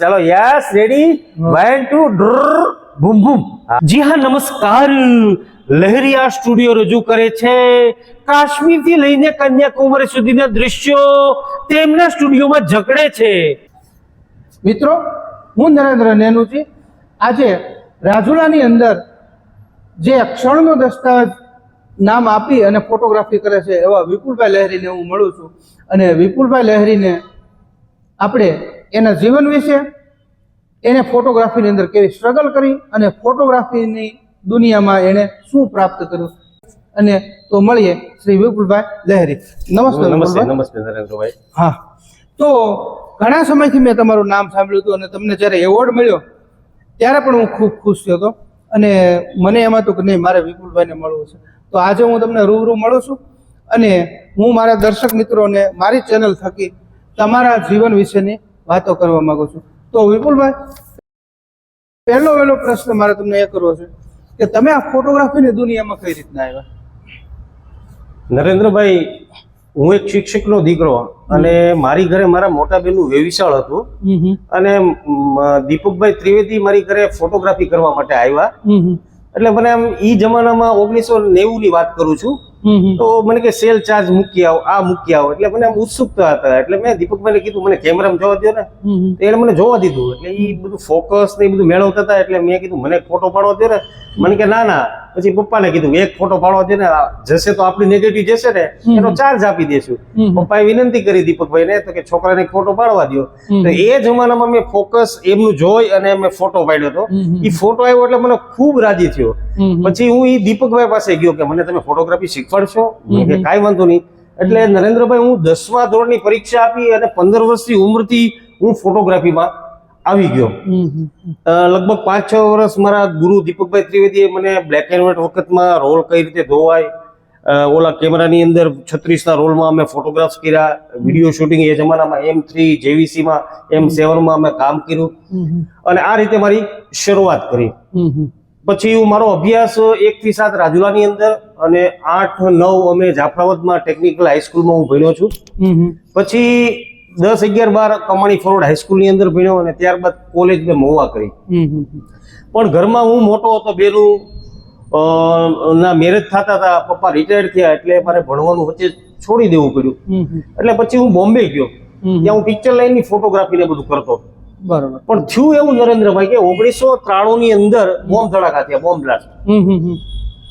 ચાલો yes ready one two બૂમ boom જી હા નમસ્કાર. લહેરિયા સ્ટુડિયો રજૂ કરે છે કાશ્મીરથી લઈને કન્યાકુમારી સુધીના દ્રશ્યો તેમના સ્ટુડિયોમાં જકડે છે. મિત્રો હું નરેન્દ્ર નેનુજી. આજે રાજુલાની અંદર જે ક્ષણનો દસ્તાવેજ નામ આપી અને ફોટોગ્રાફી કરે છે એવા વિપુલભાઈ લહેરીને હું મળું છું. અને વિપુલભાઈ લહેરીને આપણે એના જીવન વિશે એને ફોટોગ્રાફીની અંદર કેવી સ્ટ્રગલ કરી અને ફોટોગ્રાફીની દુનિયામાં એણે શું પ્રાપ્ત કર્યું? અને તો મળીએ શ્રી વિપુલભાઈ લહેરી. નમસ્તે નમસ્તે. નમસ્તે નરેન્દ્રભાઈ. હા. તો ઘણા સમયથી મેં તમારું નામ સાંભળ્યું હતું અને તમને જ્યારે એવોર્ડ મળ્યો ત્યારે પણ હું ખૂબ ખુશ થયો હતો. અને મને એમાં હતું કે નહીં મારે વિપુલભાઈને મળવું છે. તો આજે હું તમને રૂબરૂ મળું છું અને હું મારા દર્શક મિત્રોને મારી ચેનલ થકી તમારા જીવન વિશેની વાતો કરવા માંગુ છું. તો વિપુલભાઈ પહેલો વહેલો પ્રશ્ન મારે તમને એ કરવો છે કે તમે આ ફોટોગ્રાફીની દુનિયામાં કઈ રીતના આવ્યા? નરેન્દ્રભાઈ હું એક શિક્ષકનો દીકરો અને મારી ઘરે મારા મોટા બેનનું વેવિશાળ હતું અને દીપકભાઈ ત્રિવેદી મારી ઘરે ફોટોગ્રાફી કરવા માટે આવ્યા. એટલે મને આમ ઈ જમાનામાં ઓગણીસો નેવું ની વાત કરું છું તો મને કે સેલ ચાર્જ મૂકી આવો આ મૂકી આવો. એટલે મને આમ ઉત્સુકતા હતા. એટલે મેં દીપકભાઈને કીધું મને કેમેરામાં જોવા દો ને. તો એને મને જોવા દીધું. એટલે એ બધું ફોકસ ને એ બધું મેળવતા હતા. એટલે મેં કીધું મને ફોટો પાડવા દે ને. મને કે ના ના. પછી પપ્પાને કીધું એક ફોટો પાડવા દે ને. જશે તો આપણી નેગેટિવ જશે ને. એનો ચાર્જ આપી દેશું. પપ્પાએ વિનંતી કરી દીપકભાઈને તો કે છોકરાને ફોટો પાડવા દો તો એ જમાનામાં મેં ફોકસ એમનું જોઈ અને મેં ફોટો પાડ્યો હતો. એ ફોટો આવ્યો એટલે મને ખૂબ રાજી થયો. પછી હું એ દીપકભાઈ પાસે ગયો કે મને તમે ફોટોગ્રાફી શીખવાડશો કે કાંઈ વાંધો નહીં. એટલે નરેન્દ્રભાઈ હું દસમા ધોરણની પરીક્ષા આપી અને પંદર વર્ષની ઉંમરથી હું ફોટોગ્રાફીમાં આવી ગયો. લગભગ પાંચ છ વર્ષ મારા ગુરુ દીપકભાઈ ત્રિવેદીએ મને બ્લેક એન્ડ વ્હાઇટ વખતમાં રોલ કઈ રીતે ધોવાય ઓલા કેમેરાની અંદર છત્રીસના રોલમાં અમે ફોટોગ્રાફ્સ કર્યા વીડિયો શૂટિંગ એ જમાનામાં એમ થ્રી જેવીસીમાં એમ સેવનમાં અમે કામ કર્યું. અને આ રીતે મારી શરૂઆત કરી. પછી હું મારો અભ્યાસ એક થી સાત રાજુલાની અંદર અને આઠ નવ અમે જાફરાબાદમાં ટેકનિકલ હાઈસ્કૂલમાં હું ભણ્યો છું. પછી દસ અગિયાર બાર કમાણી ફોરવર્ડ હાઈસ્કૂલની અંદર ભણ્યો અને ત્યારબાદ કોલેજ મેં મહુવા કરી. પણ ઘરમાં હું મોટો હતો બેનું ના મેરેજ થતા હતા પપ્પા રિટાયર્ડ થયા એટલે મારે ભણવાનું વચ્ચે છોડી દેવું પડ્યું. એટલે પછી હું બોમ્બે ગયો ત્યાં હું પિક્ચર લાઈનની ફોટોગ્રાફી ને બધું કરતો બરોબર. પણ થયું એવું નરેન્દ્રભાઈ કે ઓગણીસો ત્રાણું ની અંદર બોમ્બ ધડાકા થયા બોમ્બ બ્લાસ્ટ.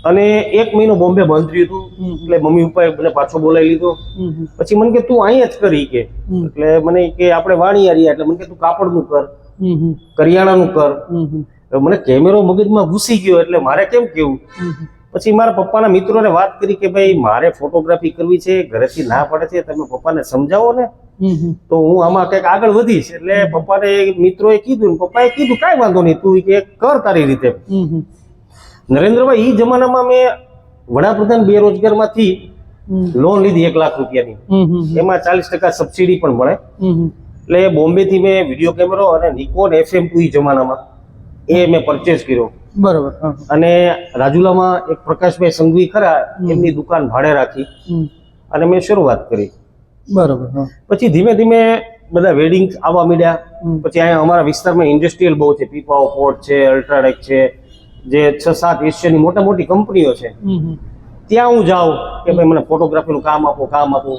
અને એક મહિનો બોમ્બે બંધ રહ્યું હતું. એટલે મમ્મી પપ્પાએ મને પાછો બોલાવી લીધો. પછી મને કે તું અહીંયા જ કરી કે. એટલે મને કે આપણે વાણી વાણિયારિયા એટલે મને કે તું કાપડનું કર. કરિયાણાનું કર. મને કેમેરો મગજમાં ઘૂસી ગયો એટલે મારે કેમ કેવું. પછી મારા પપ્પાના મિત્રોને વાત કરી કે ભાઈ મારે ફોટોગ્રાફી કરવી છે ઘરેથી ના પડે છે તમે પપ્પાને સમજાવો ને. તો હું આમાં કંઈક આગળ વધીશ. એટલે પપ્પાને મિત્રોએ કીધું પપ્પાએ કીધું કાંઈ વાંધો નહીં તું કે કર તારી રીતે. નરેન્દ્રભાઈ ઈ જમાનામાં મેં વડાપ્રધાન બેરોજગારમાંથી માંથી લોન લીધી એક લાખ રૂપિયાની. એમાં ચાલીસ ટકા સબસિડી પણ મળે. એટલે બોમ્બે બોમ્બેથી મેં વીડિયો કેમેરો અને નિકોન એફએમ ટુ ઈ જમાનામાં એ મેં પરચેસ કર્યો. બરોબર અને રાજુલામાં એક પ્રકાશભાઈ સંઘવી ખરા એમની દુકાન ભાડે રાખી. અને મેં શરૂઆત કરી. બરોબર પછી ધીમે ધીમે બધા વેડિંગ આવવા માંડ્યા. પછી અહીંયા અમારા વિસ્તારમાં ઇન્ડસ્ટ્રીયલ બહુ છે. પીપાઓ પોર્ટ છે અલ્ટ્રાટેક છે જે છ સાત એશિયાની મોટા મોટી કંપનીઓ છે. ત્યાં હું જાઉં કે ભાઈ મને ફોટોગ્રાફીનું કામ આપો કામ આપો.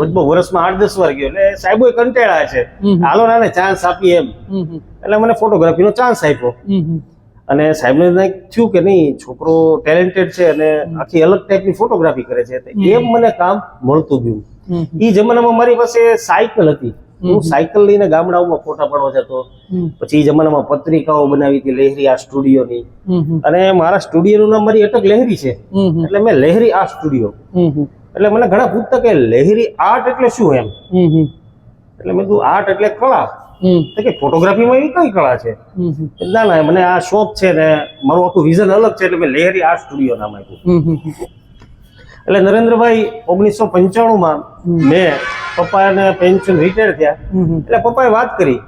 લગભગ વર્ષમાં આઠ દસ વાર ગયો. એટલે સાહેબો કંટાળા છે. હાલો ના ચાન્સ આપીએ એમ. એટલે મને ફોટોગ્રાફીનો ચાન્સ આપ્યો. અને સાહેબને થયું કે નહીં છોકરો ટેલેન્ટેડ છે અને આખી અલગ ટાઈપની ફોટોગ્રાફી કરે છે. એમ મને કામ મળતું ગયું. એ જમાનામાં મારી પાસે સાયકલ હતી. હું સાયકલ લઈને ગામડાઓમાં ફોટા પાડવા જતો. પછી જમાનામાં પત્રિકાઓ બનાવી હતી લહેરી આ સ્ટુડિયોની. હમ હમ. અને મારા સ્ટુડિયોનું નામ મારી અટક લહેરી છે. એટલે મેં લહેરી આ સ્ટુડિયો. એટલે મને ઘણા પૂછતા કે લહેરી આર્ટ એટલે શું એમ. એટલે મેં કીધું આર્ટ એટલે કળા. કે ફોટોગ્રાફીમાં એવી કઈ કળા છે. ના ના મને આ શોખ છે ને મારું આખું વિઝન અલગ છે એટલે મેં લહેરી આર્ટ સ્ટુડિયો નામ આપ્યું. એટલે નરેન્દ્રભાઈ ઓગણીસો પંચાણુંમાં મેં પપ્પાને પેન્શન રિટાયર થયા. એટલે પપ્પાએ વાત કરી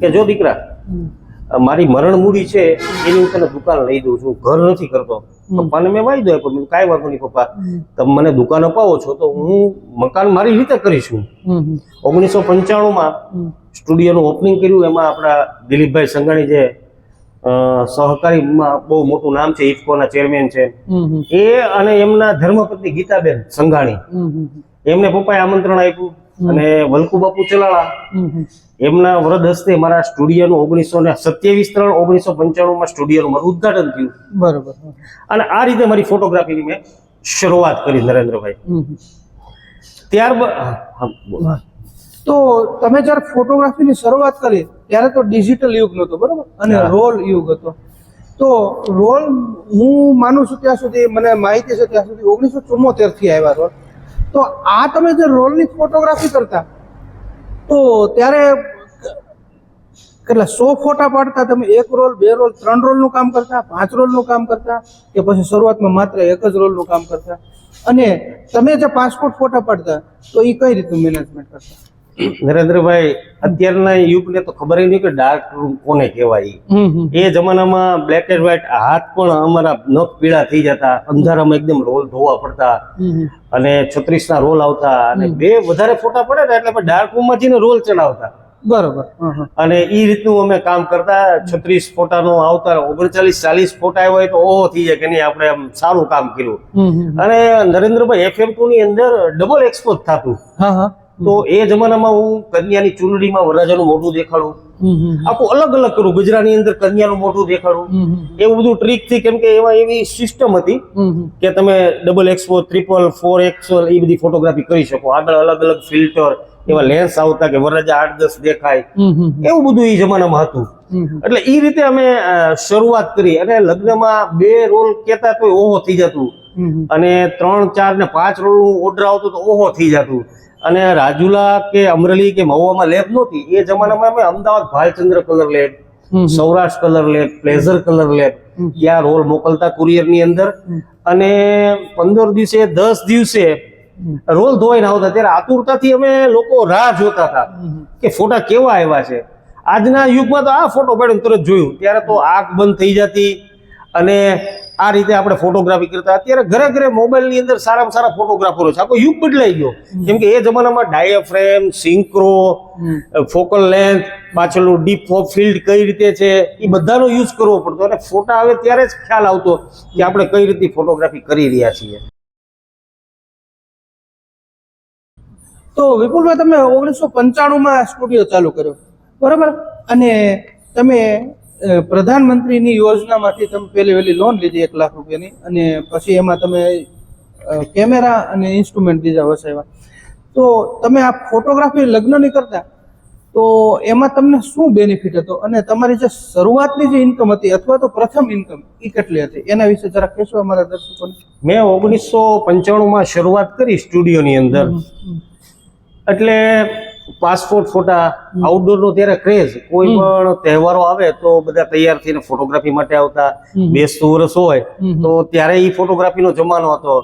કે જો દીકરા મારી મરણ મૂડી છે એની હું તને દુકાન લઈ દઉં છું ઘર નથી કરતો. પપ્પાને મેં વાયદો આપ્યો મેં કાંઈ વાંધો નહીં પપ્પા તમે મને દુકાન અપાવો છો તો હું મકાન મારી રીતે કરીશું. ઓગણીસો પંચાણુંમાં સ્ટુડિયોનું ઓપનિંગ કર્યું એમાં આપણા દિલીપભાઈ સંઘાણી જે અ, સહકારીમાં બહુ મોટું નામ છે ઇફકોના ચેરમેન છે. એ અને એમના ધર્મપત્ની ગીતાબેન સંઘાણી. એમને પપ્પાએ આમંત્રણ આપ્યું અને વલ્કુ બાપુ ચલાળા. એમના વરદ હસ્તે મારા સ્ટુડિયોનું ઓગણીસો ને સત્યાવીસ ત્રણ ઓગણીસો પંચાણુંમાં સ્ટુડિયોનું મારું ઉદઘાટન થયું. બરોબર અને આ રીતે મારી ફોટોગ્રાફીની મેં શરૂઆત કરી નરેન્દ્રભાઈ. ત્યારબાદ. તો તમે જ્યારે ફોટોગ્રાફીની શરૂઆત કરી ત્યારે તો ડિજિટલ યુગ નહોતો બરાબર? અને રોલ યુગ હતો. તો રોલ હું માનું છું ત્યાં સુધી મને માહિતી છે ત્યાં સુધી ઓગણીસો ચુમ્મોતેરથી આવ્યા રોલ તો આ તમે જે રોલની ફોટોગ્રાફી કરતા તો ત્યારે કેટલા સો ફોટા પાડતા તમે એક રોલ બે રોલ ત્રણ રોલનું કામ કરતા પાંચ રોલનું કામ કરતા કે પછી શરૂઆતમાં માત્ર એક જ રોલનું કામ કરતા. અને તમે જે પાસપોર્ટ ફોટા પાડતા તો એ કઈ રીતનું મેનેજમેન્ટ કરતા? નરેન્દ્રભાઈ અત્યારના યુગને તો ખબર નહીં કે ડાર્ક રૂમ કોને કહેવાય. એ જમાનામાં બ્લેક એન્ડ વ્હાઈટ હાથ પણ અમારા નખ પીળા થઈ જતા અંધારામાં એકદમ રોલ ધોવા પડતા અને છત્રીસ ના રોલ આવતા અને બે વધારે ફોટા પડે ને એટલે ડાર્ક રૂમમાં જઈને રોલ ચડાવતા. બરોબર. અને એ રીતનું અમે કામ કરતા છત્રીસ ફોટાનો આવતા ઓગણચાલીસ ચાલીસ ફોટા આવ્યા હોય તો ઓહો થઈ જાય કે નહીં આપણે આમ સારું કામ કર્યું. અને નરેન્દ્રભાઈ એફએમ ટુ ની અંદર ડબલ એક્સપોઝ થતું. હા હા. તો એ જમાનામાં હું કન્યાની ચૂંટણીમાં વરરાજાનું મોઢું દેખાડું. આખું અલગ અલગ કરું ગુજરાતની અંદર કન્યાનું મોઢું દેખાડું. એવું બધું ટ્રીકથી કેમ કે એમાં એવી સિસ્ટમ હતી. કે તમે ડબલ એક્સપો ત્રિપલ ફોર એક્સલ એ બધી ફોટોગ્રાફી કરી શકો આગળ અલગ અલગ ફિલ્ટર એવા લેન્સ આવતા કે વરરાજા આઠ દસ દેખાય. એવું બધું એ જમાનામાં હતું. એટલે એ રીતે અમે શરૂઆત કરી અને લગ્નમાં બે રોલ કેતા તો ઓહો થઈ જતું. અને ત્રણ ચાર ને પાંચ રોલ ઓર્ડર આવતો તો ઓહો થઈ જતું અને રાજુલા કે અમરેલી કે મહુવામાં લેબ નહોતી. એ જમાનામાં અમે Ahmedabad Bhalchandra colour lab Saurashtra colour lab pleasure colour lab. ત્યાં રોલ મોકલતા કુરિયરની અંદર. અને પંદર દિવસે દસ દિવસે. રોલ ધોવાઈને આવતા. ત્યારે આતુરતાથી અમે લોકો રાહ જોતા હતા કે ફોટા કેવા આવ્યા છે. આજના યુગમાં તો આ ફોટો પાડ્યો ને તરત જોયું. ત્યારે તો આંખ બંધ થઈ જતી અને આ રીતે આપણે ફોટોગ્રાફી કરતા. અત્યારે ઘરે ઘરે મોબાઈલની અંદર સારામાં સારા ફોટોગ્રાફરો છે. આખો યુગ બદલાઈ ગયો. કેમ કે એ જમાનામાં ડાયફ્રેમ સિંક્રો ફોકલ લેન્થ પાછળનું ડીપ ફિલ્ડ કઈ રીતે છે એ બધાનો યુઝ કરવો પડતો. અને ફોટા આવે ત્યારે જ ખ્યાલ આવતો કે આપણે કઈ રીતે ફોટોગ્રાફી કરી રહ્યા છીએ. તો વિપુલભાઈ તમે ઓગણીસો પંચાણુંમાં સ્ટુડિયો ચાલુ કર્યો. બરાબર? અને તમે પ્રધાનમંત્રીની યોજનામાંથી તમે પહેલી વહેલી લોન લીધી એક લાખ રૂપિયાની અને પછી એમાં તમે કેમેરા અને ઇન્સ્ટ્રુમેન્ટ બીજા વસાવ્યા. તો તમે આ ફોટોગ્રાફી લગ્નની કરતા તો એમાં તમને શું બેનિફિટ હતો? અને તમારી જે શરૂઆતની જે ઇન્કમ હતી અથવા તો પ્રથમ ઇન્કમ એ કેટલી હતી? એના વિશે જરા કહેશો અમારા દર્શકોને. મેં ઓગણીસો પંચાણુંમાં શરૂઆત કરી સ્ટુડિયોની અંદર. એટલે પાસપોર્ટ ફોટા આઉટડોર નો ત્યારે ક્રેઝ કોઈ પણ તહેવારો આવે તો બધા તૈયાર થઈને ફોટોગ્રાફી માટે આવતા. બેસતું વર્ષ હોય તો ત્યારે એ ફોટોગ્રાફીનો જમાનો હતો.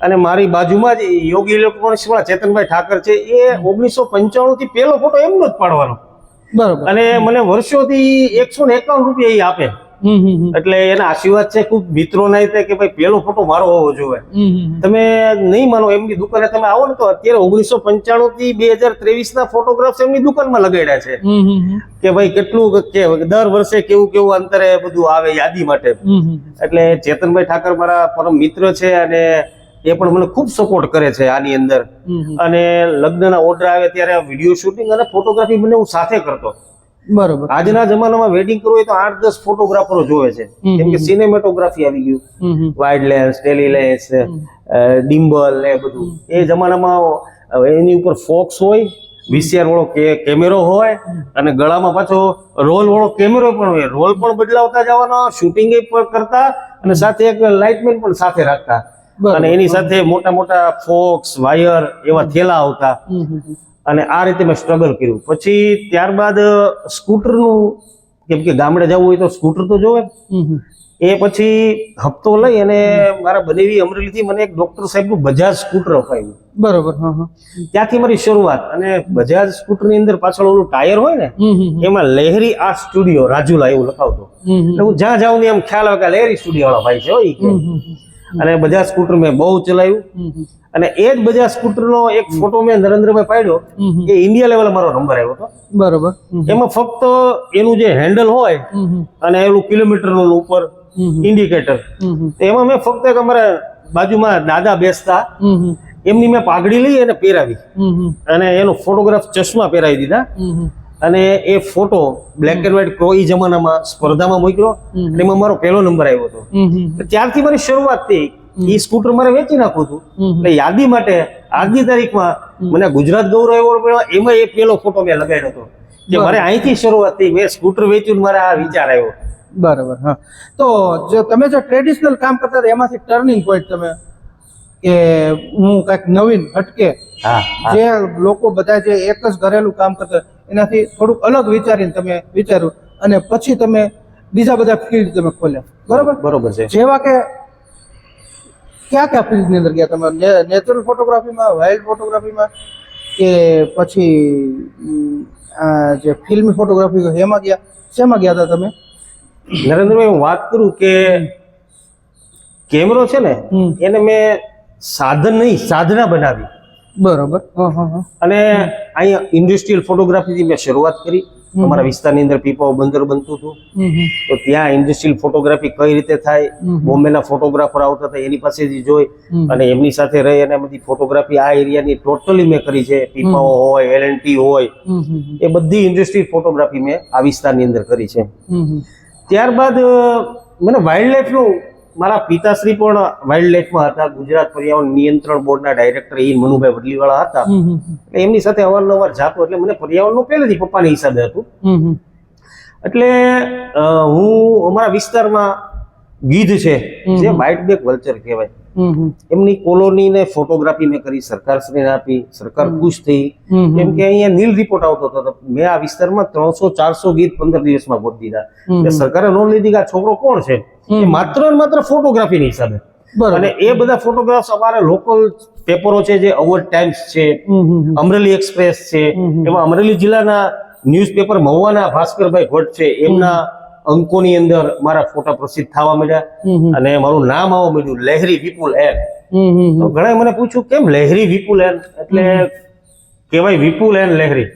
અને મારી બાજુમાં જ યોગી ઇલેક્ટ્રોનિક્સ વાળા ચેતનભાઈ ઠાકર છે એ ઓગણીસો પંચાણું થી પેલો ફોટો એમનો જ પાડવાનો. બરોબર. અને મને વર્ષોથી એકસો ને એકાવન રૂપિયા એ આપે. એટલે એના આશીર્વાદ છે ખૂબ મિત્રો ના રીતે કે ભાઈ પેલો ફોટો મારો હોવો જોઈએ. તમે નહીં માનો એમની દુકાને તમે આવો ને તો અત્યારે ઓગણીસો પંચાણું થી બે હજાર ત્રેવીસ ના ફોટોગ્રાફ્સ એમની દુકાનમાં લગાડ્યા છે. કે ભાઈ કેટલું કે દર વર્ષે કેવું કેવું અંતરે બધું આવે યાદી માટે. એટલે ચેતનભાઈ ઠાકર મારા પરમ મિત્ર છે અને એ પણ મને ખૂબ સપોર્ટ કરે છે આની અંદર. અને લગ્નના ઓર્ડર આવે ત્યારે વીડિયો શૂટિંગ અને ફોટોગ્રાફી મને હું સાથે કરતો બરોબર. આજના જમાનામાં વેડિંગ કરવું હોય તો આઠ દસ ફોટોગ્રાફરો જોવે છે. કેમ કે સિનેમેટોગ્રાફી આવી ગયું. વાઇડ લેન્સ ટેલી લેન્સ ડિમ્બલ ને બધું. એ જમાનામાં એની ઉપર ફોક્સ હોય વીસીઆર વાળો કેમેરો હોય અને ગળામાં પાછો રોલ વાળો કેમેરો પણ હોય. રોલ પણ બદલાવતા જવાનો શૂટિંગ પણ કરતા અને સાથે એક લાઇટમેન પણ સાથે રાખતા. અને એની સાથે મોટા મોટા ફોક્સ વાયર એવા થેલા આવતા. અને આ રીતે મેં સ્ટ્રગલ કર્યું. પછી ત્યારબાદ સ્કૂટરનું કેમ કે ગામડે જવું હોય તો સ્કૂટર તો જોવે. એ પછી હપ્તો લઈ અને મારા બનેવી અમરેલીથી મને એક ડોક્ટર સાહેબનું બજાજ સ્કૂટર અપાયું. બરોબર ત્યાંથી મારી શરૂઆત. અને બજાજ સ્કૂટરની અંદર પાછળ ઓલું ટાયર હોય ને એમાં લહેરી આર્ટ સ્ટુડિયો રાજુલા એવું લખાવતો. એટલે હું જ્યાં જાઉં ને એમ ખ્યાલ આવે કે લહેરી સ્ટુડિયો વાળા ભાઈ છે અને બજાજ સ્કૂટર મેં બહુ ચલાવ્યું. અને એ જ બજાજ સ્કૂટરનો એક ફોટો મેં નરેન્દ્રભાઈ પાડ્યો. એ ઇન્ડિયા લેવલે મારો નંબર આવ્યો હતો બરોબર એમાં ફક્ત એનું જે હેન્ડલ હોય. અને એનું કિલોમીટરનું ઉપર. ઇન્ડિકેટર. એમાં મેં ફક્ત એક અમારા બાજુમાં દાદા બેસતા. એમની મેં પાઘડી લઈ અને પહેરાવી. અને એનો ફોટોગ્રાફ ચશ્મા પહેરાવી દીધા. અને એ ફોટો બ્લેક એન્ડ વ્હાઈટ કોઈ જમાનામાં સ્પર્ધામાં મૂક્યો અને એમાં મારો પહેલો નંબર આવ્યો હતો ત્યારથી મારી શરૂઆત થઈ એ સ્કૂટર મારે વેચી નાખવું હતું. એટલે યાદી માટે આજની તારીખમાં મને ગુજરાત ગૌરવ એવોર્ડ મળ્યો. એમાં એ પેલો ફોટો મેં લગાડ્યો હતો. કે મારે અહીંથી શરૂઆત થઈ મેં સ્કૂટર વેચ્યું મારે આ વિચાર આવ્યો. બરાબર હા. તો જે તમે જે ટ્રેડિશનલ કામ કરતા હતા એમાંથી ટર્નિંગ પોઈન્ટ તમે કે હું કંઈક નવીન હટકે. જે લોકો બધા જે એક જ ઘરેલું કામ કરતા એનાથી થોડુંક અલગ વિચારીને તમે વિચાર્યું અને પછી તમે બીજા બધા ફિલ્ડ તમે ખોલ્યા. બરાબર? બરોબર છે. જેવા કે કયા કયા ફિલ્ડની અંદર ગયા તમે? નેચરલ ફોટોગ્રાફીમાં વાઇલ્ડ ફોટોગ્રાફીમાં કે પછી આ જે ફિલ્મ ફોટોગ્રાફી એમાં ગયા? શેમાં ગયા હતા તમે? નરેન્દ્રભાઈ હું વાત કરું કે કેમેરો છે ને એને મેં સાધન નહીં સાધના બનાવી. બરોબર. અને અહીંયા ઇન્ડસ્ટ્રીયલ ફોટોગ્રાફીથી મેં શરૂઆત કરી. અમારા વિસ્તારની અંદર પીપાઓ બંદર બનતું હતું. તો ત્યાં ઇન્ડસ્ટ્રીયલ ફોટોગ્રાફી કઈ રીતે થાય બોમ્બેના ફોટોગ્રાફર આવતા હતા એની પાસેથી જોઈ અને એમની સાથે રહી અને બધી ફોટોગ્રાફી આ એરિયાની ટોટલી મેં કરી છે. પીપાઓ હોય એલએનટી હોય એ બધી ઇન્ડસ્ટ્રીયલ ફોટોગ્રાફી મેં આ વિસ્તારની અંદર કરી છે. ત્યારબાદ મને વાઇલ્ડ લાઈફનું મારા પિતાશ્રી પણ વાઇલ્ડ લાઈફમાં હતા ગુજરાત પર્યાવરણ નિયંત્રણ બોર્ડના ડાયરેક્ટર એ મનુભાઈ વડલીવાળા હતા. એટલે એમની સાથે અવારનવાર જાતો એટલે મને પર્યાવરણનું પહેલેથી પપ્પાના હિસાબે હતું. એટલે હું અમારા વિસ્તારમાં ગીધ છે જે વ્હાઇટ બેક વલ્ચર કહેવાય. એમની કોલોની ને ફોટોગ્રાફી મેં કરી સરકારશ્રીને આપી સરકાર ખુશ થઈ. કેમ કે અહીંયા નીલ રિપોર્ટ આવતો હતો મેં આ વિસ્તારમાં ત્રણસો ચારસો ગીત પંદર દિવસમાં ગોતી દીધા. સરકારે નોંધ લીધી કે આ છોકરો કોણ છે. માત્ર ને માત્ર ફોટોગ્રાફીની હિસાબે. અને એ બધા ફોટોગ્રાફ્સ અમારા લોકલ પેપરો છે જે અવર ટાઈમ્સ છે. અમરેલી એક્સપ્રેસ છે. એમાં અમરેલી જિલ્લાના ન્યૂઝપેપર મહુવાના ભાસ્કરભાઈ ભટ્ટ છે એમના અંકોની અંદર મારા ફોટા પ્રસિદ્ધ થવા હમ. અને મારું નામ આવવા મળ્યું લહેરી વિપુલ એન. ઘણા મને પૂછ્યું કેમ લહેરી વિપુલ એન? એટલે કેવાય વિપુલ એન લહેરી.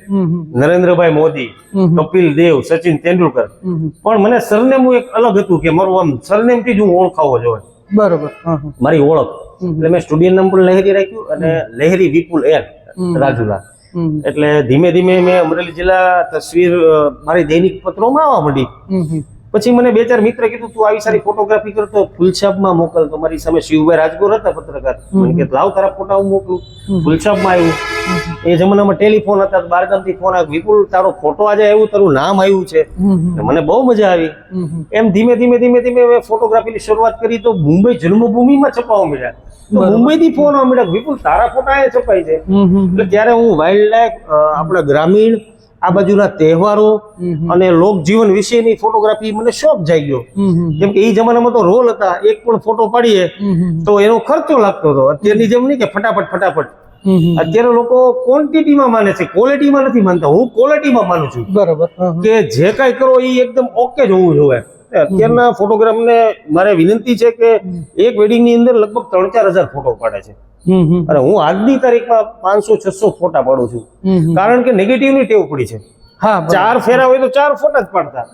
નરેન્દ્રભાઈ મોદી. કપિલ દેવ સચિન તેંડુલકર. પણ મને સરનેમ એક અલગ હતું કે મારું આમ સરનેમથી જ હું ઓળખાવો જોઈએ બરોબર મારી ઓળખ. એટલે મેં સ્ટુડિયો નામ પણ લહેરી રાખ્યું અને લહેરી વિપુલ એન. રાજુલા. એટલે ધીમે ધીમે મેં અમરેલી જિલ્લા તસવીર મારી દૈનિક પત્રોમાં આવવા માંડી. પછી મને બે ચાર મિત્ર કીધું તું આવી સારી ફોટોગ્રાફી કરતો ફૂલછાપમાં મોકલ. તો મારી સામે શિવભાઈ રાજગોર હતા પત્રકાર. મને કે લાવ તારા ફોટા હું મોકલું. હમ. ફૂલછાપમાં આવ્યું. એ જમાનામાં ટેલિફોન હતા બારગામથી ફોન આવ્યો વિપુલ તારો ફોટો આજે આવ્યું તારું નામ આવ્યું છે. મને બહુ મજા આવી. એમ ધીમે ધીમે ધીમે ધીમે મેં ફોટોગ્રાફીની શરૂઆત કરી તો મુંબઈ જન્મભૂમિમાં છપાવા મળ્યા. તો મુંબઈ થી ફોન મળ્યા વિપુલ તારા ફોટા એ છપાય છે. એટલે ત્યારે હું વાઇલ્ડ લાઈફ આપણા ગ્રામીણ આ બાજુના તહેવારો. અને લોકજીવન વિશેની ફોટોગ્રાફી મને શોખ જાગ્યો. કેમ કે એ જમાનામાં તો રોલ હતા એક પણ ફોટો પાડીએ. તો એનો ખર્ચો લાગતો હતો અત્યારની જેમ નહીં કે ફટાફટ ફટાફટ. અત્યારે લોકો ક્વોન્ટિટીમાં માને છે ક્વોલિટીમાં નથી માનતા હું ક્વોલિટીમાં માનું છું બરોબર. કે જે કાંઈ કરો એ એકદમ ઓકે જ હોવું જોઈએ અત્યારના ફોટોગ્રાફને મારે વિનંતી છે કે એક વેડિંગની અંદર લગભગ ત્રણ ચાર હજાર ફોટો પાડે છે. અને હું આજની તારીખમાં પાંચસો છસો ફોટા પાડું છું. કારણ કે નેગેટિવની ટેવ પડી છે. ચાર ફેરા હોય તો ચાર ફોટા જ પાડતા.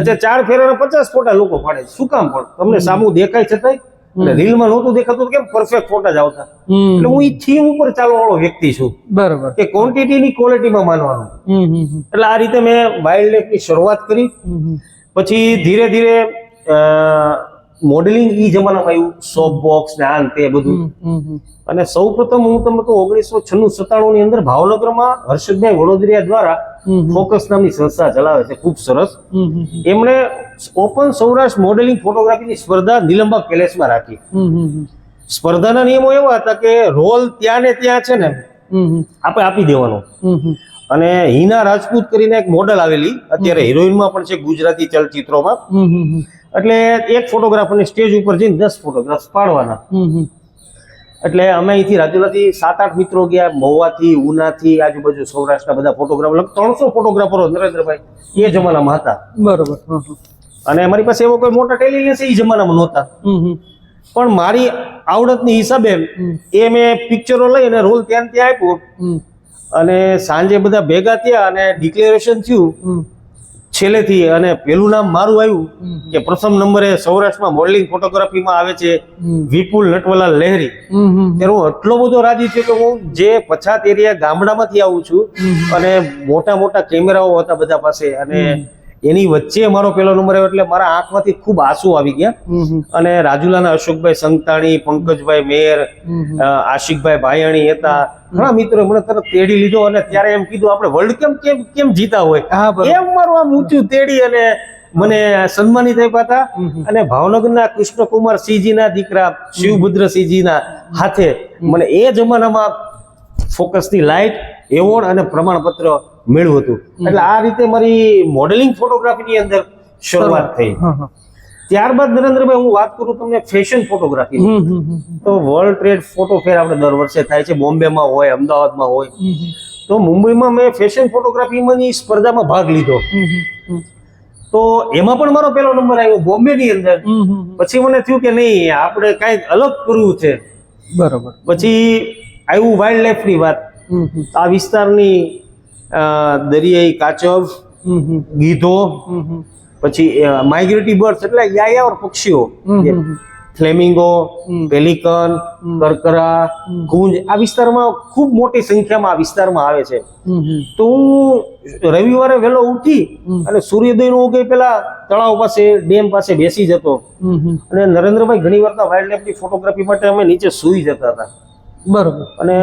અચ્છા ચાર ફેરાના પચાસ ફોટા લોકો પાડે શું કામ પણ? તમને સામું દેખાય છતાંય અને રીલમાં નહોતું દેખાતું કેમ પરફેક્ટ ફોટા જ આવતા એટલે હું ઈ થીમ ઉપર ચાલવા વાળો વ્યક્તિ છું. બરાબર. કે ક્વોન્ટિટીની ક્વોલિટીમાં માનવાનું. એટલે આ રીતે મેં વાઇલ્ડ લાઈફની શરૂઆત કરી. પછી ધીરે ધીરે મોડેલિંગ ઈ જમાનામાં આવ્યું સોપ બોક્સ ને આ તે બધું. અને સૌ પ્રથમ હું તમને કહું ઓગણીસો છન્નું સત્તાણું ની અંદર ભાવનગરમાં હર્ષદભાઈ વડોદરિયા દ્વારા. ફોકસ નામની સંસ્થા ચલાવે છે ખૂબ સરસ. એમણે ઓપન સૌરાષ્ટ્ર મોડેલિંગ ફોટોગ્રાફીની સ્પર્ધા નિલંબા પેલેસમાં રાખી. સ્પર્ધાના નિયમો એવા હતા કે રોલ ત્યાં ને ત્યાં છે ને. આપણે આપી દેવાનો. અને હિના રાજપૂત કરીને એક મોડલ આવેલી અત્યારે હિરોઈનમાં પણ છે ગુજરાતી ચલચિત્રોમાં. એટલે એક ફોટોગ્રાફરની સ્ટેજ ઉપર જઈને દસ ફોટોગ્રાફ્સ પાડવાના. એટલે અમે અહીંથી રાજુલાથી સાત આઠ મિત્રો ગયા મહુવાથી ઉનાથી આજુબાજુ સૌરાષ્ટ્રના બધા ફોટોગ્રાફર લગભગ ત્રણસો ફોટોગ્રાફરો નરેન્દ્રભાઈ એ જમાનામાં હતા. બરોબર. અને અમારી પાસે એવો કોઈ મોટા ટેલિલેન્સ એ જમાનામાં નહોતા. પણ મારી આવડતની હિસાબે એ મેં પિક્ચરો લઈ અને રોલ ત્યાં ત્યાં આપ્યો. અને સાંજે બધા ભેગા થયા અને ડિક્લેરેશન થયું. છેલ્લેથી અને પેલું નામ મારું આવ્યું. કે પ્રથમ નંબરે સૌરાષ્ટ્રમાં મોડલિંગ ફોટોગ્રાફીમાં આવે છે વિપુલ નટવલાલ લહેરી. ત્યારે હું એટલો બધો રાજી છું કે હું જે પછાત એરિયા ગામડામાંથી આવું છું અને મોટા મોટા કેમેરાઓ હતા બધા પાસે અને એની વચ્ચે મારો પેલો નંબર આવ્યો એટલે મારા આંખમાંથી ખૂબ આંસુ આવી ગયા. અને રાજુલાના અશોકભાઈ સંતાણી પંકજભાઈ મેર આશિકભાઈ ભાયાણી હતા. ઘણા મિત્રો મને તરત તેડી લીધો અને ત્યારે એમ કીધું આપણે વર્લ્ડ કેમ કેમ કેમ જીતા હોય? એમ મારું આમ ઊંચું તેડી અને મને સન્માનિત આપ્યા હતા. અને ભાવનગરના કૃષ્ણકુમાર સિંહજીના દીકરા શિવભદ્ર સિંહજીના હાથે મને એ જમાનામાં ફોકસની લાઇટ એવોર્ડ અને પ્રમાણપત્ર મેળવ્યું હતું. એટલે આ રીતે મારી મોડેલિંગ ફોટોગ્રાફીની અંદર શરૂઆત થઈ. ત્યારબાદ નરેન્દ્રભાઈ હું વાત કરું તમને ફેશન ફોટોગ્રાફી તો વર્લ્ડ ટ્રેડ ફોટો ફેર આપણે દર વર્ષે થાય છે. બોમ્બેમાં હોય અમદાવાદમાં હોય. તો મુંબઈમાં મેં ફેશન ફોટોગ્રાફીમાંની સ્પર્ધામાં ભાગ લીધો. તો એમાં પણ મારો પહેલો નંબર આવ્યો બોમ્બેની અંદર. પછી મને થયું કે નહીં આપણે કાંઈક અલગ કરવું છે. બરોબર. પછી આવ્યું વાઇલ્ડ લાઈફની વાત. આ વિસ્તારની દરિયાઈ કાચબ. ગીધો. પછી માઇગ્રેટી બર્ડ્સ એટલે યાયાવર પક્ષીઓ. ફ્લેમિંગો. પેલિકન. કરકરા ગુંજ આ વિસ્તારમાં ખૂબ મોટી સંખ્યામાં આ વિસ્તારમાં આવે છે. તો હું રવિવારે વહેલો ઉઠી અને સૂર્યોદયનો ઉગે પેલા તળાવ પાસે ડેમ પાસે બેસી જતો. અને નરેન્દ્રભાઈ ઘણી વાર વાઇલ્ડ લાઈફની ફોટોગ્રાફી માટે અમે નીચે સૂઈ જતા હતા બરોબર અને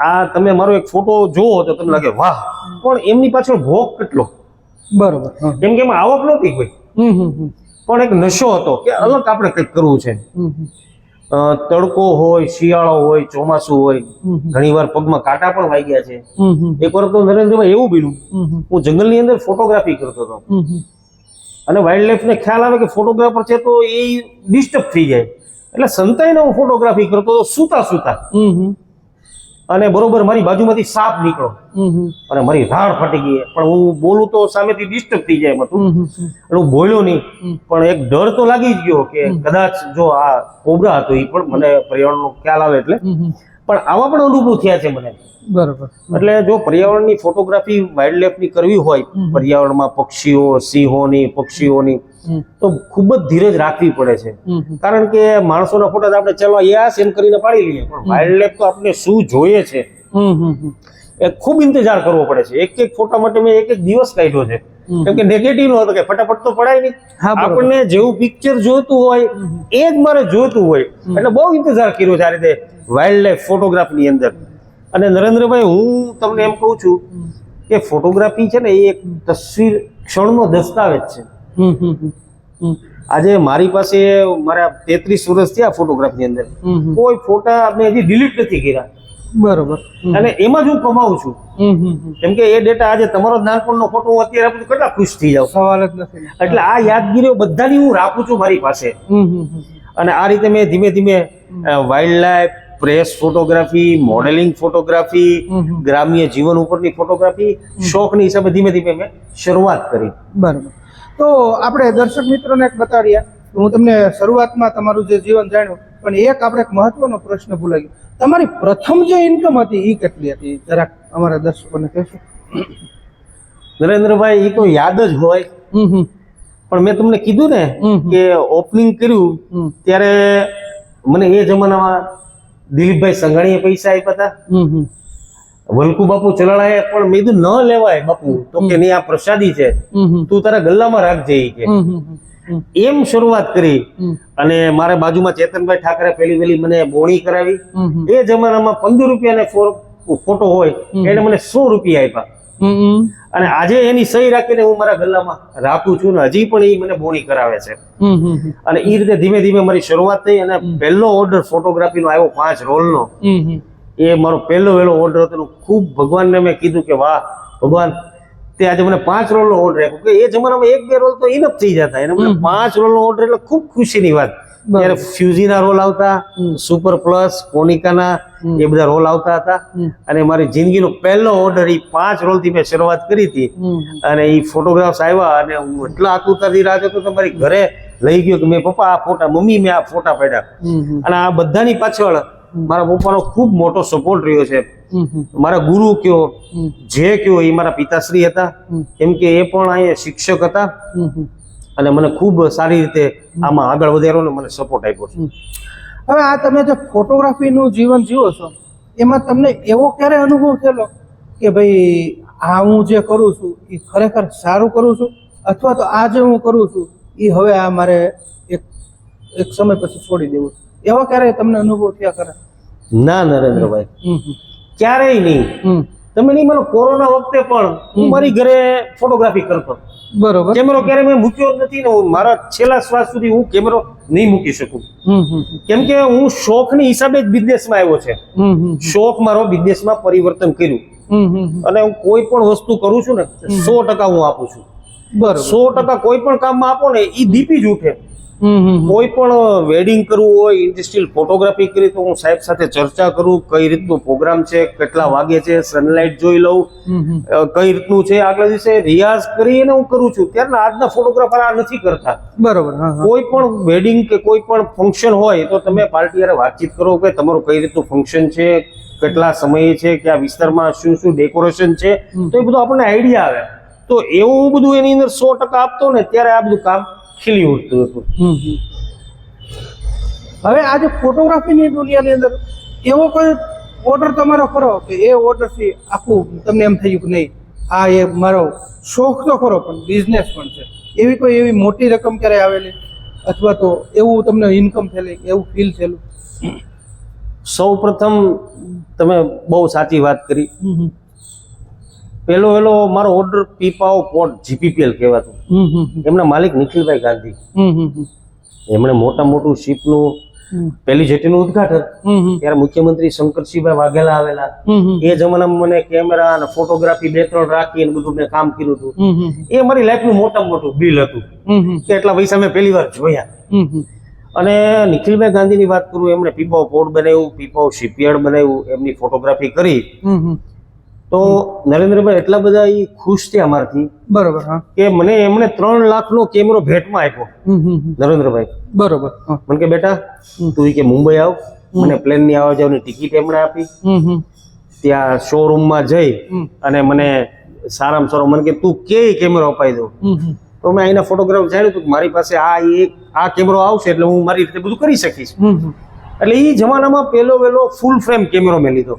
આ તમે મારો એક ફોટો જોવો તો તમને લાગે વાહ પણ એમની પાછળ ભોગ કેટલો બરોબર કેમ કે એમાં આવક નહોતી કોઈ. પણ એક નશો હતો કે અલગ આપણે કંઈક કરવું છે તડકો હોય શિયાળો હોય ચોમાસું હોય હમ હમ. ઘણી વાર પગમાં કાંટા પણ વાગ્યા છે. એક વાર તો નરેન્દ્રભાઈ એવું હમ. હું જંગલની અંદર ફોટોગ્રાફી કરતો હતો. અને વાઇલ્ડ લાઈફને ખ્યાલ આવે કે ફોટોગ્રાફર છે તો એ ડિસ્ટર્બ થઈ જાય એટલે સંતાઈને હું ફોટોગ્રાફી કરતો હતો સૂતા સૂતા. અને બરોબર મારી બાજુમાંથી સાપ નીકળો. અને મારી રાડ ફાટી ગઈ પણ હું બોલું તો સામેથી ડિસ્ટર્બ થઈ જાય હતું. એટલે હું બોલ્યો નહીં પણ એક ડર તો લાગી જ ગયો કે કદાચ જો આ કોબરા હતો એ પણ મને પર્યાવરણનો ખ્યાલ આવે એટલે. પણ આવા પણ અનુભવ થયા છે મને. બરોબર. એટલે જો પર્યાવરણની ફોટોગ્રાફી વાઇલ્ડ લાઈફની કરવી હોય પર્યાવરણમાં પક્ષીઓ સિંહોની પક્ષીઓની તો ખૂબ જ ધીરજ રાખવી પડે છે. કારણ કે માણસોના ફોટા તો આપણે ચાલો યસ એમ કરીને પાડી લઈએ. પણ વાઇલ્ડ લાઈફ તો આપણે શું જોઈએ છે. એ ખૂબ ઇંતજાર કરવો પડે છે. એક એક ફોટા માટે મેં એક એક દિવસ કાઢ્યો છે. કેમ કે નેગેટિવ નો હતો કે ફટાફટ તો પડાય નહીં. આપણને જેવું પિક્ચર જોતું હોય એ જ મારે જોતું હોય એટલે બહુ ઇંતજાર કર્યો છે આ રીતે વાઇલ્ડ લાઈફ ફોટોગ્રાફીની અંદર. અને નરેન્દ્રભાઈ હું તમને એમ કહું છું કે ફોટોગ્રાફી છે ને એ એક તસવીર ક્ષણનો દસ્તાવેજ છે. આજે મારી પાસે મારા તેત્રીસ વર્ષ થયા ફોટોગ્રાફની અંદર. કોઈ ફોટા મેં હજી ડિલીટ નથી કર્યા. બરોબર. અને એમાં જ હું કમાઉં છું. કેમ કે એ ડેટા આજે તમારો નાનપણનો ફોટો હું અત્યારે આપું કેટલા ખુશ થઈ જાવ સવાલ જ નથી. એટલે આ યાદગીરીઓ બધાની હું રાખું છું મારી પાસે. અને આ રીતે મેં ધીમે ધીમે wildlife press photography modelling photography. ગ્રામ્ય જીવન ઉપરની ફોટોગ્રાફી શોખની હિસાબે ધીમે ધીમે મેં શરૂઆત કરી. બરાબર. તો આપણે દર્શક મિત્રોને એક બતાડ્યા હું તમને શરૂઆતમાં તમારું જે જીવન જાણ્યું પણ એક આપણે એક મહત્વનો પ્રશ્ન ભૂલાઈ ગયો. તમારી પ્રથમ જે ઇન્કમ હતી એ કેટલી હતી? જરાક અમારા દર્શકોને કહેશો. નરેન્દ્રભાઈ એ તો યાદ જ હોય. પણ મેં તમને કીધું ને. કે ઓપનિંગ કર્યું ત્યારે મને એ જમાનામાં દિલીપભાઈ સંઘાણીએ પૈસા આપ્યા હતા. વલકુ બાપુ ચલાણાએ પણ મેં કીધું ન લેવાય બાપુ તો કે નહીં આ પ્રસાદી છે. તું તારા ગલ્લામાં રાખજે કે. એમ શરૂઆત કરી અને મારા બાજુમાં ચેતનભાઈ ઠાકરે પેલી પેલી મને બોણી કરાવી. એ જમાનામાં પંદર રૂપિયાને ફોટો હોય એને મને સો રૂપિયા આપ્યા. અને આજે એની સહી રાખીને હું મારા ગલ્લામાં રાખું છું ને હજી પણ એ મને બોણી કરાવે છે. અને એ રીતે ધીમે ધીમે મારી શરૂઆત થઈ અને પહેલો ઓર્ડર ફોટોગ્રાફીનો આવ્યો પાંચ રોલનો હમ હમ. એ મારો પહેલો વહેલો ઓર્ડર હતો ને ખૂબ ભગવાનને મેં કીધું કે વાહ ભગવાન તે આજે મને પાંચ રોલનો ઓર્ડર આપ્યો. કે એ જમાનામાં એક બે રોલ તો ઇનફ થઈ જતા. એને મને. પાંચ રોલનો ઓર્ડર એટલે ખૂબ ખુશીની વાત. ત્યારે ફ્યુઝીના રોલ આવતા. સુપર પ્લસ કોનિકાના એ બધા રોલ આવતા હતા. અને મારી જિંદગીનો પહેલો ઓર્ડર એ પાંચ રોલથી મેં શરૂઆત કરી હતી. અને એ ફોટોગ્રાફ્સ આવ્યા અને હું એટલા આતુરતાથી રાહ જોતો તો મારી ઘરે લઈ ગયો કે મેં પપ્પા આ ફોટા મમ્મી મેં આ ફોટા પાડ્યા. અને આ બધાની પાછળ મારા પપ્પાનો ખૂબ મોટો સપોર્ટ રહ્યો છે. મારા ગુરુ કયો જે કયો એ મારા પિતાશ્રી હતા. કેમ કે એ પણ અહીંયા શિક્ષક હતા. અને મને ખૂબ સારી રીતે આમાં આગળ વધારવાનો મને સપોર્ટ આપ્યો છે. હવે આ તમે જે ફોટોગ્રાફીનું જીવન જીવો છો એમાં તમને એવો ક્યારે અનુભવ થયેલો કે ભાઈ આ હું જે કરું છું એ ખરેખર સારું કરું છું અથવા તો આ જે હું કરું છું એ હવે આ મારે એક એક સમય પછી છોડી દેવું છે? એવા ક્યારે તમને અનુભવ થયા કરે ના નરેન્દ્રભાઈ. ક્યારેય નહીં. તમે નહીં મને કોરોના વખતે પણ હું મારી ઘરે ફોટોગ્રાફી કરતો. બરોબર. કેમેરો ક્યારે મેં મૂક્યો નથી ને હું મારા છેલ્લા શ્વાસ સુધી હું કેમેરો નહીં મૂકી શકું. કેમ કે હું શોખની હિસાબે જ બિઝનેસમાં આવ્યો છે. શોખ મારો બિઝનેસમાં પરિવર્તન કર્યું. અને હું કોઈ પણ વસ્તુ કરું છું ને સો ટકા હું આપું છું. બરોબર. સો ટકા કોઈ પણ કામમાં આપો ને એ દીપી જ ઉઠે. કોઈ પણ વેડિંગ કરવું હોય ઇન્ડસ્ટ્રીયલ ફોટોગ્રાફી કરી તો હું સાહેબ સાથે ચર્ચા કરું કઈ રીતનું પ્રોગ્રામ છે કેટલા વાગે છે સનલાઇટ જોઈ લઉં કઈ રીતનું છે આગલા દિવસે રિયાઝ કરીને હું કરું છું. ત્યારના આજના ફોટોગ્રાફર આ નથી કરતા. બરોબર કોઈ પણ વેડિંગ કે કોઈ પણ ફંક્શન હોય તો તમે પાર્ટી યાર વાતચીત કરો કે તમારું કઈ રીતનું ફંક્શન છે કેટલા સમયે છે કે આ વિસ્તારમાં શું શું ડેકોરેશન છે તો એ બધું આપણને આઈડિયા આવે. તો એવું બધું એની અંદર સો ટકા આપતો ને ત્યારે આ બધું કામ ખીલી ઉઠતું હતું. હવે આજે ફોટોગ્રાફીની દુનિયાની અંદર એવો કોઈ ઓર્ડર તમારો ખરો કે એ ઓર્ડરથી આખું તમને એમ થયું કે નહીં આ એ મારો શોખ તો ખરો પણ બિઝનેસ પણ છે. એવી કોઈ એવી મોટી રકમ ક્યારે આવેલી? અથવા તો એવું તમને ઇન્કમ થયેલી કે એવું ફીલ થયેલું? સૌ પ્રથમ તમે બહુ સાચી વાત કરી. પેલો એલો મારો ઓર્ડર પીપાઓ પોટ જીપીપીએલ કહેવાતું. એમના માલિક નિખિલભાઈ ગાંધી. એમણે મોટા મોટું શિપનું પેલી જેટીનું ઉદઘાટન. ત્યારે મુખ્યમંત્રી શંકરસિંહભાઈ વાઘેલા આવેલા. એ જમાનામાં મને કેમેરા અને ફોટોગ્રાફી બે ત્રણ રાખી અને બધું મેં કામ કર્યું હતું. એ મારી લાઈફનું મોટા મોટું બિલ હતું. કે એટલા પૈસા મેં પહેલી વાર જોયા. અને નિખિલભાઈ ગાંધીની વાત કરું એમણે પીપાઓ પોર્ટ બનાવ્યું પીપાઓ શિપયાર્ડ બનાવ્યું એમની ફોટોગ્રાફી કરી. તો નરેન્દ્રભાઈ એટલા બધા એ ખુશ થયા અમારથી બરોબર હા. કે મને એમણે ત્રણ લાખનો કેમેરો ભેટમાં આપ્યો. નરેન્દ્રભાઈ. બરોબર મને કે બેટા તું કે મુંબઈ આવ મને પ્લેનની આવવા જવાની ટિકિટ એમણે આપી. ત્યાં શોરૂમમાં જઈ અને મને સારામાં સારો મને કે તું કે કેમેરો અપાઈ હમ. તો મેં અહીંના ફોટોગ્રાફ જાણ્યું હતું મારી પાસે આ એક આ કેમેરો આવશે એટલે હું મારી રીતે બધું કરી શકીશ. એટલે એ જમાનામાં પેલો વેલો ફૂલ ફ્રેમ કેમેરો મેં લીધો.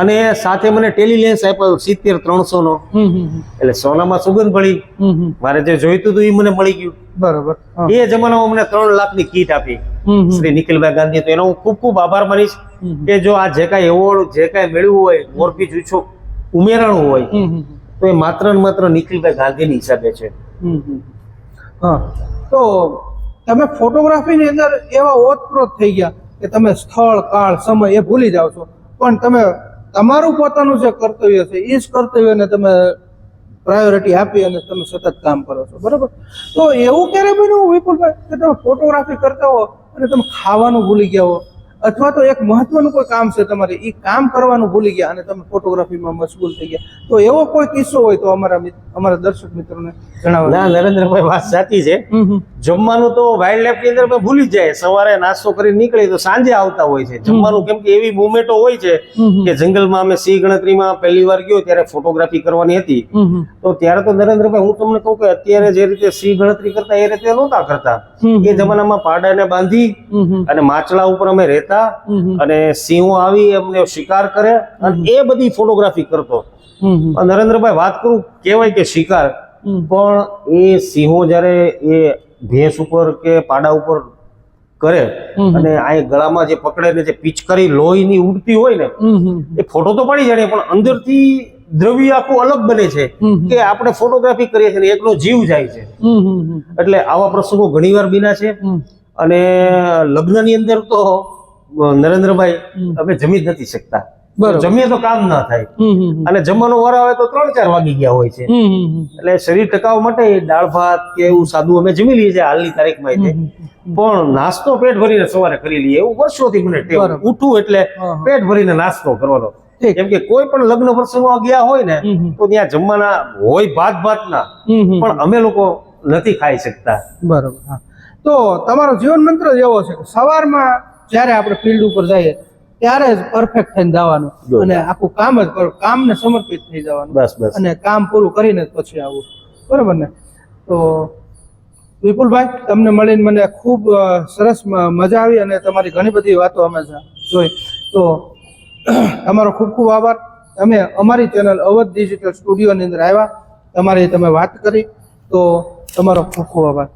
અને સાથે મને ટેલી લેન્સ આપ્યો સિત્તેર ત્રણસો નો. એટલે સોનામાં સુગંધ હમ. મારે જે જોઈતું હતું એ મને મળી ગયું બરોબર એ જમાનામાં મને ત્રણ લાખની કીટ આપી. શ્રી નિખિલભાઈ ગાંધી તો એનો હું ખૂબ ખૂબ આભાર માનીશ. કે જો આ જે કાંઈ એવોર્ડ જે કાંઈ મેળવ્યું હોય મોરપી જુછો ઉમેરાણું હોય. તો એ માત્ર ને માત્ર નિખિલભાઈ ગાંધીની હિસાબે છે તો તમે ફોટોગ્રાફીની અંદર એવા ઓતપ્રોત થઈ ગયા કે તમે સ્થળ કાળ સમય એ ભૂલી જાઓ છો પણ તમે તમારું પોતાનું જે કર્તવ્ય છે એ જ કર્તવ્યને તમે પ્રાયોરિટી આપી અને તમે સતત કામ કરો છો. બરાબર? તો એવું ક્યારે બન્યું વિપુલભાઈ, કે તમે ફોટોગ્રાફી કરતા હો અને તમે ખાવાનું ભૂલી ગયા હો? અથવા તો એક મહત્વનું કોઈ કામ છે તમારે એ કામ કરવાનું ભૂલી ગયા અને તમે ફોટોગ્રાફીમાં મશગુલ થઈ ગયા. તો એવો કોઈ કિસ્સો હોય તો અમારા અમારા દર્શક મિત્રોને જણાવો ના નરેન્દ્રભાઈ વાત સાચી છે. જમવાનું તો વાઇલ્ડ લાઈફની અંદર ભૂલી જાય. સવારે નાસ્તો કરી નીકળી તો સાંજે આવતા હોય છે. જમવાનું કેમ કે એવી મુમેન્ટો હોય છે. કે જંગલમાં અમે સિંહ ગણતરીમાં પહેલી વાર ગયો ત્યારે ફોટોગ્રાફી કરવાની હતી. તો ત્યારે તો નરેન્દ્રભાઈ હું તમને કહું કે અત્યારે જે રીતે સિંહ ગણતરી કરતા એ રીતે નહોતા કરતા. એ જમાનામાં પાડાને બાંધી. અને માછલા ઉપર અમે રહેતા હમ. અને સિંહો આવી એમને શિકાર કરે અને એ બધી ફોટોગ્રાફી કરતો નરેન્દ્રભાઈ વાત કરું કહેવાય કે શિકાર પણ એ સિંહો જ્યારે એ ભેંસ ઉપર કે પાડા ઉપર કરે અને આ ગળામાં જે પકડે ને જે પિચકારી લોહીની ઉડતી હોય ને. એ ફોટો તો પડી જાય પણ અંદરથી દ્રવ્ય આખું અલગ બને છે. કે આપણે ફોટોગ્રાફી કરીએ છીએ એકનો જીવ જાય છે. એટલે આવા પ્રસંગો ઘણીવાર બીના છે. અને લગ્નની અંદર તો નરેન્દ્રભાઈ અમે જમી જ નથી શકતા. જમીએ તો કામ ના થાય. અને જમવાનો વાર આવે તો ત્રણ ચાર વાગી ગયા હોય છે. એટલે શરીર ટકાવવા માટે દાળ ભાત કે એવું સાદું અમે જમી લઈએ છીએ હાલની તારીખમાં પણ નાસ્તો પેટ ભરીને સવારે કરી લઈએ એવું વર્ષોથી મને ઉઠું એટલે. પેટ ભરીને નાસ્તો કરવાનો. કેમ કે કોઈ પણ લગ્ન પ્રસંગમાં ગયા હોય ને. તો ત્યાં જમવાના હોય ભાત ભાતના. પણ અમે લોકો નથી ખાઈ શકતા બરોબર તો તમારો જીવન મંત્ર જ એવો છે સવારમાં જ્યારે આપણે ફિલ્ડ ઉપર જઈએ ત્યારે જ પરફેક્ટ થઈને જવાનું. અને આખું કામ જ કરો કામને સમર્પિત થઈ જવાનું. બસ બસ. અને કામ પૂરું કરીને પછી આવવું બરોબર ને? તો વિપુલભાઈ તમને મળીને મને ખૂબ સરસ મજા આવી અને તમારી ઘણી બધી વાતો અમે જોઈ. તો તમારો ખૂબ ખૂબ આભાર. તમે અમારી ચેનલ અવધ ડિજિટલ સ્ટુડિયોની અંદર આવ્યા. તમારી તમે વાત કરી. તો તમારો ખૂબ ખૂબ આભાર.